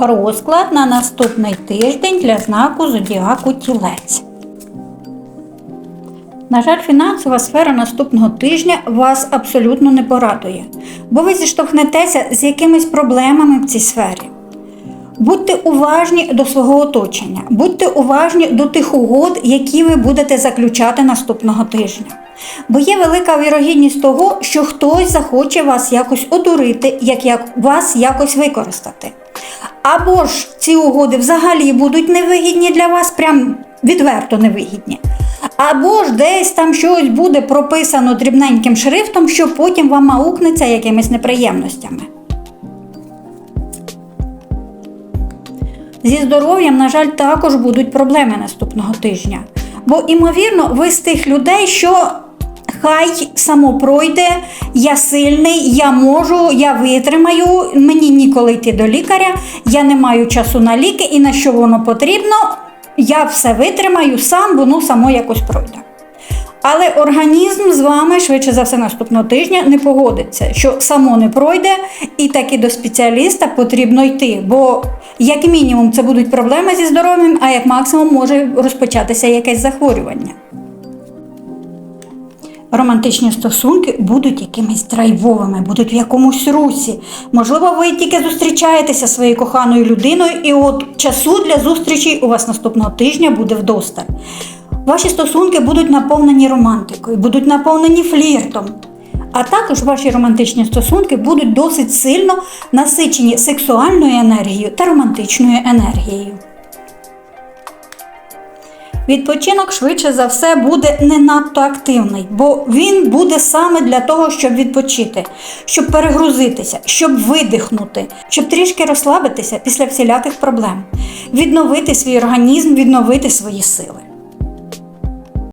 Розклад на наступний тиждень для знаку зодіаку Тілець. На жаль, фінансова сфера наступного тижня вас абсолютно не порадує, бо ви зіштовхнетеся з якимись проблемами в цій сфері. Будьте уважні до свого оточення, будьте уважні до тих угод, які ви будете заключати наступного тижня. Бо є велика вірогідність того, що хтось захоче вас якось одурити, як, вас якось використати. Або ж ці угоди взагалі будуть невигідні для вас, прям відверто невигідні. Або ж десь там щось буде прописано дрібненьким шрифтом, що потім вам аукнеться якимись неприємностями. Зі здоров'ям, на жаль, також будуть проблеми наступного тижня. Бо, імовірно, ви з тих людей, що хай само пройде, я сильний, я можу, я витримаю, мені ніколи йти до лікаря, я не маю часу на ліки і на що воно потрібно, я все витримаю сам, воно само якось пройде. Але організм з вами швидше за все наступного тижня не погодиться, що само не пройде, і таки до спеціаліста потрібно йти. Бо, як мінімум, це будуть проблеми зі здоров'ям, а як максимум може розпочатися якесь захворювання. Романтичні стосунки будуть якимись драйвовими, будуть в якомусь русі. Можливо, ви тільки зустрічаєтеся зі своєю коханою людиною, і от часу для зустрічі у вас наступного тижня буде вдосталь. Ваші стосунки будуть наповнені романтикою, будуть наповнені фліртом. А також ваші романтичні стосунки будуть досить сильно насичені сексуальною енергією та романтичною енергією. Відпочинок швидше за все буде не надто активний, бо він буде саме для того, щоб відпочити, щоб перегрузитися, щоб видихнути, щоб трішки розслабитися після всіляких проблем, відновити свій організм, відновити свої сили.